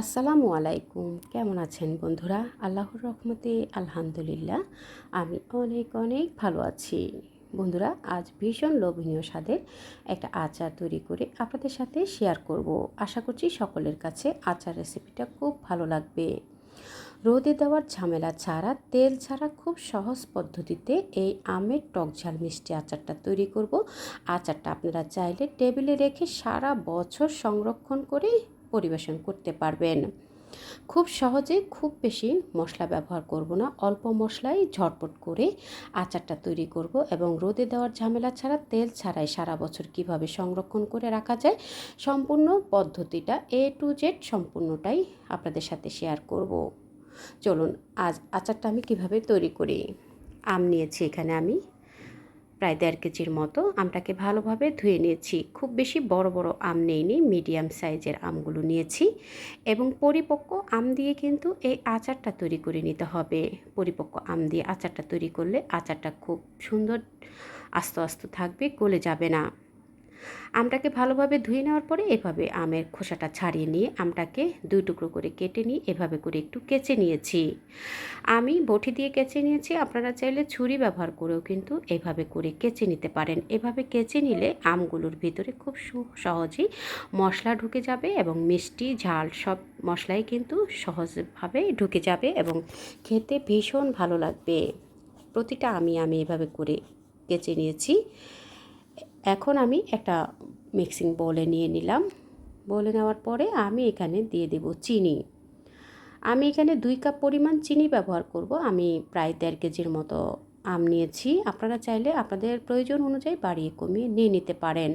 আসসালামু আলাইকুম। কেমন আছেন বন্ধুরা? আল্লাহর রহমতে আলহামদুলিল্লাহ, আমি অনেক অনেক ভালো আছি। বন্ধুরা, আজ ভীষণ লোভনীয় স্বাদের একটা আচার তৈরি করে আপনাদের সাথে শেয়ার করব। আশা করছি সকলের কাছে আচার রেসিপিটা খুব ভালো লাগবে। রোদে দেওয়ার ঝামেলা ছাড়া, তেল ছাড়া খুব সহজ পদ্ধতিতে এই আমের টক ঝাল মিষ্টি আচারটা তৈরি করব। আচারটা আপনারা চাইলে টেবিলে রেখে সারা বছর সংরক্ষণ করে পরিবেশন করতে পারবেন। খুব সহজে খুব বেশি মশলা ব্যবহার করব না। অল্প মশলাই ঝটপট করে আচারটা তৈরি করব এবং রোদে দেওয়ার ঝামেলা ছাড়া, তেল ছাড়াই সারা বছর কীভাবে সংরক্ষণ করে রাখা যায়, সম্পূর্ণ পদ্ধতিটা এ টু জেড সম্পূর্ণটাই আপনাদের সাথে শেয়ার করব। চলুন, আজ আচারটা আমি কীভাবে তৈরি করি? আম নিয়েছি, এখানে আমি প্রায় দেড় কেজির মতো আমটাকে ভালোভাবে ধুয়ে নিয়েছি। খুব বেশি বড় বড় আম নেইনি, মিডিয়াম সাইজের আমগুলো নিয়েছি এবং পরিপক্ক আম দিয়ে কিন্তু এই আচারটা তৈরি করে নিতে হবে। পরিপক্ক আম দিয়ে আচারটা তৈরি করলে আচারটা খুব সুন্দর, আস্ত আস্ত থাকবে, গলে যাবে না। আমটাকে ভালোভাবে ধুয়ে নেওয়ার পরে এভাবে আমের খোসাটা ছাড়িয়ে নিয়ে আমটাকে দুই টুকরো করে কেটে নিয়ে এভাবে করে একটু কেচে নিয়েছি। আমি বটি দিয়ে কেচে নিয়েছি, আপনারা চাইলে ছুরি ব্যবহার করেও কিন্তু এভাবে করে কেচে নিতে পারেন। এভাবে কেচে নিলে আমগুলোর ভিতরে খুব সহজেই মশলা ঢুকে যাবে এবং মিষ্টি, ঝাল সব মশলাই কিন্তু সহজভাবে ঢুকে যাবে এবং খেতে ভীষণ ভালো লাগবে। প্রতিটা আমি আমি এভাবে করে কেচে নিয়েছি। এখন আমি একটা মিক্সিং বলে নিয়ে নিলাম। বলে নেওয়ার পরে আমি এখানে দিয়ে দেব চিনি। আমি এখানে দুই কাপ পরিমাণ চিনি ব্যবহার করব। আমি প্রায় দেড় কেজির মতো আম নিয়েছি। আপনারা চাইলে আপনাদের প্রয়োজন অনুযায়ী বাড়িয়ে কমিয়ে নিয়ে নিতে পারেন।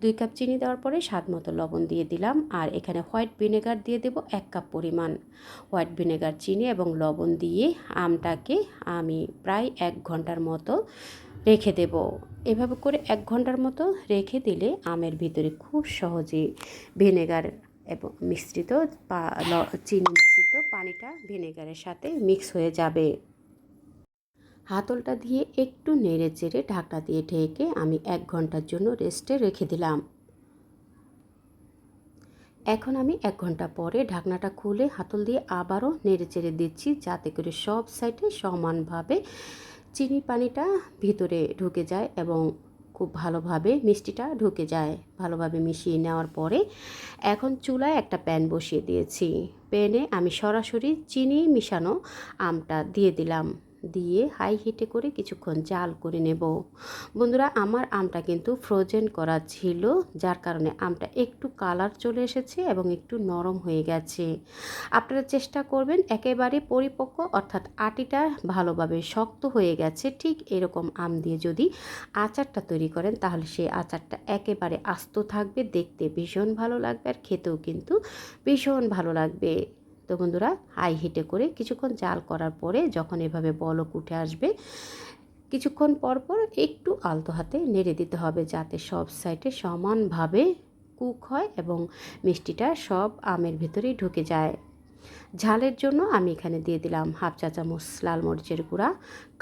দুই কাপ চিনি দেওয়ার পরে স্বাদ মতো লবণ দিয়ে দিলাম। আর এখানে হোয়াইট ভিনেগার দিয়ে দেব এক কাপ পরিমাণ। হোয়াইট ভিনেগার, চিনি এবং লবণ দিয়ে আমটাকে আমি প্রায় এক ঘণ্টার মতো রেখে দেব। এভাবে করে এক ঘণ্টার মতো রেখে দিলে আমের ভিতরে খুব সহজে ভিনেগার এবং মিশ্রিত চিনি মিশ্রিত পানিটা ভিনেগারের সাথে মিক্স হয়ে যাবে। হাতলটা দিয়ে একটু নেড়ে চেড়ে ঢাকনা দিয়ে ঢেকে আমি এক ঘণ্টার জন্য রেস্টে রেখে দিলাম। এখন আমি এক ঘণ্টা পরে ঢাকনাটা খুলে হাতল দিয়ে আবারও নেড়ে চেড়ে দিচ্ছি, যাতে করে সব সাইডে সমানভাবে চিনি পানিটা ভিতরে ঢুকে যায় এবং খুব ভালোভাবে মিষ্টিটা ঢুকে যায়। ভালোভাবে মিশিয়ে নেওয়ার পরে এখন চুলায় একটা প্যান বসিয়ে দিয়েছি। প্যানে আমি সরাসরি চিনি মিশানো আমটা দিয়ে দিলাম। দিয়ে হাই হিটে করে কিছুক্ষণ জাল করে নেব। বন্ধুরা, আমার আমটা কিন্তু ফ্রোজেন করা ছিল, যার কারণে আমটা একটু কালার চলে এসেছে এবং একটু নরম হয়ে গেছে। আপনারা চেষ্টা করবেন একেবারে পরিপক্ক, অর্থাৎ আটিটা ভালোভাবে শক্ত হয়ে গেছে। ঠিক এরকম আম দিয়ে যদি আচারটা তৈরি করেন, তাহলে সেই আচারটা একেবারে আস্ত থাকবে, দেখতে ভীষণ ভালো লাগবে আর খেতেও কিন্তু ভীষণ ভালো লাগবে। তো বন্ধুরা, হাই হিটে করে কিছুক্ষণ জাল করার পরে যখন এভাবে বলক উঠে আসবে, কিছুক্ষণ পর পর একটু আলতো হাতে নেড়ে দিতে হবে যাতে সব সাইডে সমানভাবে কুক হয় এবং মিষ্টিটা সব আমের ভেতরেই ঢুকে যায়। ঝালের জন্য আমি এখানে দিয়ে দিলাম হাফ চা চামচ লাল মরিচের গুঁড়া,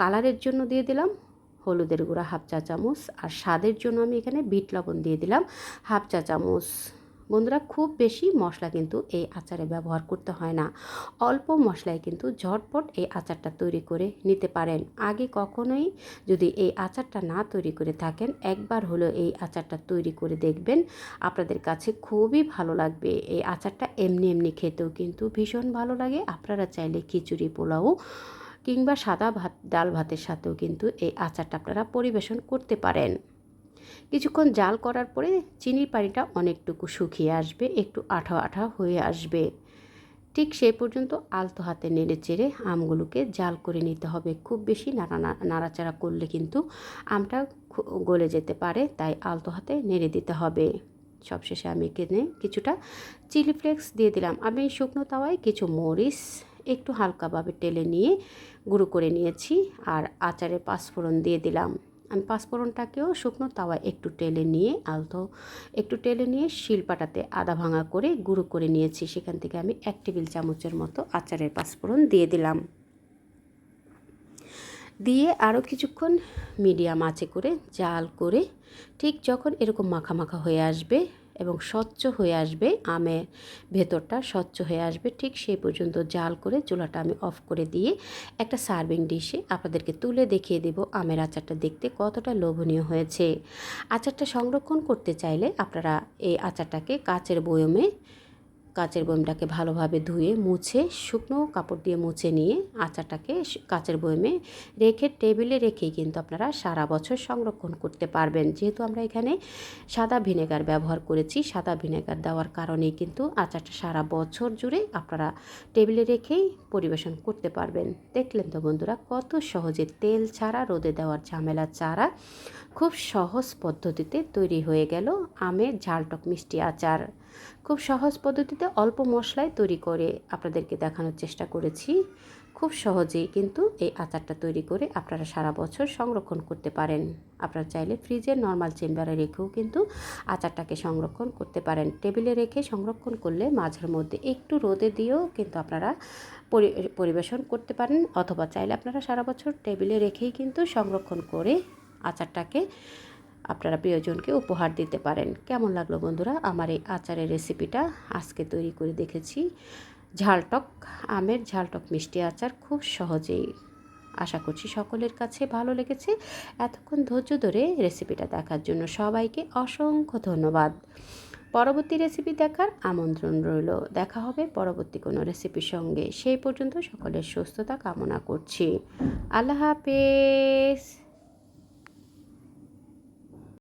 কালারের জন্য দিয়ে দিলাম হলুদের গুঁড়া হাফ চা চামচ, আর স্বাদের জন্য আমি এখানে বিট লবণ দিয়ে দিলাম হাফ চা চামচ বন্ধুরা, খুব বেশি মশলা কিন্তু এই আচারে ব্যবহার করতে হয় না। অল্প মশলায় কিন্তু ঝটপট এই আচারটা তৈরি করে নিতে পারেন। আগে কখনোই যদি এই আচারটা না তৈরি করে থাকেন, একবার হলেও এই আচারটা তৈরি করে দেখবেন, আপনাদের কাছে খুবই ভালো লাগবে। এই আচারটা এমনি এমনি খেতেও কিন্তু ভীষণ ভালো লাগে। আপনারা চাইলে খিচুড়ি, পোলাও কিংবা সাদা ভাত, ডাল ভাতের সাথেও কিন্তু এই আচারটা আপনারা পরিবেশন করতে পারেন। কিছুক্ষণ জাল করার পরে চিনির পানিটা অনেকটুকু শুকিয়ে আসবে, একটু আঠা আঠা হয়ে আসবে। ঠিক সেই পর্যন্ত আলতো হাতে নেড়ে চেড়ে আমগুলোকে জাল করে নিতে হবে। খুব বেশি নাড়া নাড়াচাড়া করলে কিন্তু আমটা গলে যেতে পারে, তাই আলতো হাতে নেড়ে দিতে হবে। সবশেষে আমি কিনে কিছুটা চিলি ফ্লেক্স দিয়ে দিলাম। আমি শুকনো তাওয়ায় কিছু মরিচ একটু হালকাভাবে টেলে নিয়ে গুঁড়ো করে নিয়েছি, আর আচারে পাঁচফোড়ন দিয়ে দিলাম। আমি পাঁচফোড়নটাকেও শুকনো তাওয়া একটু টেলে নিয়ে, আলতো একটু টেলে নিয়ে শিলপাটাতে আদা ভাঙা করে গুঁড়ো করে নিয়েছি। সেখান থেকে আমি এক টেবিল চামচের মতো আচারের পাঁচফোড়ন দিয়ে দিলাম। দিয়ে আরও কিছুক্ষণ মিডিয়াম আঁচে করে জাল করে ঠিক যখন এরকম মাখা মাখা হয়ে আসবে এবং স্বচ্ছ হয়ে আসবে আমের ভেতরটা স্বচ্ছ হয়ে আসবে। ঠিক সেই পর্যন্ত জাল করে চুলাটা আমি অফ করে দিয়ে একটা সার্ভিং ডিশে আপনাদেরকে তুলে দেখিয়ে দেব আমের আচারটা দেখতে কতটা লোভনীয় হয়েছে। আচারটা সংরক্ষণ করতে চাইলে আপনারা এই আচারটাকে কাচের বয়মে কাচের বয়মটাকে ভালোভাবে ধুয়ে মুছে শুকনো কাপড় দিয়ে মুছে নিয়ে আচারটাকে কাচের বয়মে রেখে টেবিলে রেখেই কিন্তু আপনারা সারা বছর সংরক্ষণ করতে পারবেন। যেহেতু আমরা এখানে সাদা ভিনেগার ব্যবহার করেছি, সাদা ভিনেগার দেওয়ার কারণেই কিন্তু আচারটা সারা বছর জুড়ে আপনারা টেবিলে রেখেই পরিবেশন করতে পারবেন। দেখলেন তো বন্ধুরা, কত সহজে তেল ছাড়া রোদে দেওয়ার ঝামেলা ছাড়া খুব সহজ পদ্ধতিতে তৈরি হয়ে গেল আমের ঝালটক মিষ্টি আচার। খুব সহজ পদ্ধতিতে অল্প মশলায় তৈরি করে আপনাদেরকে দেখানোর চেষ্টা করেছি। খুব সহজেই কিন্তু এই আচারটা তৈরি করে আপনারা সারা বছর সংরক্ষণ করতে পারেন। আপনারা চাইলে ফ্রিজের নর্মাল চেম্বারে রেখেও কিন্তু আচারটাকে সংরক্ষণ করতে পারেন। টেবিলে রেখে সংরক্ষণ করলে মাঝের মধ্যে একটু রোদে দিয়েও কিন্তু আপনারা পরি- পরিবেশন করতে পারেন। অথবা চাইলে আপনারা সারা বছর টেবিলে রেখেই কিন্তু সংরক্ষণ করে আচারটাকে আপনারা প্রিয়জনকে উপহার দিতে পারেন। কেমন লাগল বন্ধুরা? আমার এই আচারের রেসিপিটা আজকে তৈরি করে দেখেছি। ঝালটক আমের ঝালটক মিষ্টি আচার খুব সহজেই আশা করছি সকলের কাছে ভালো লেগেছে। এতক্ষণ ধৈর্য ধরে রেসিপিটা দেখার জন্য সবাইকে অসংখ্য ধন্যবাদ। পরবর্তী রেসিপি দেখার আমন্ত্রণ রইল। দেখা হবে পরবর্তী কোনো রেসিপির সঙ্গে। সেই পর্যন্ত সকলের সুস্থতা কামনা করছি। আল্লাহ হাফেজ।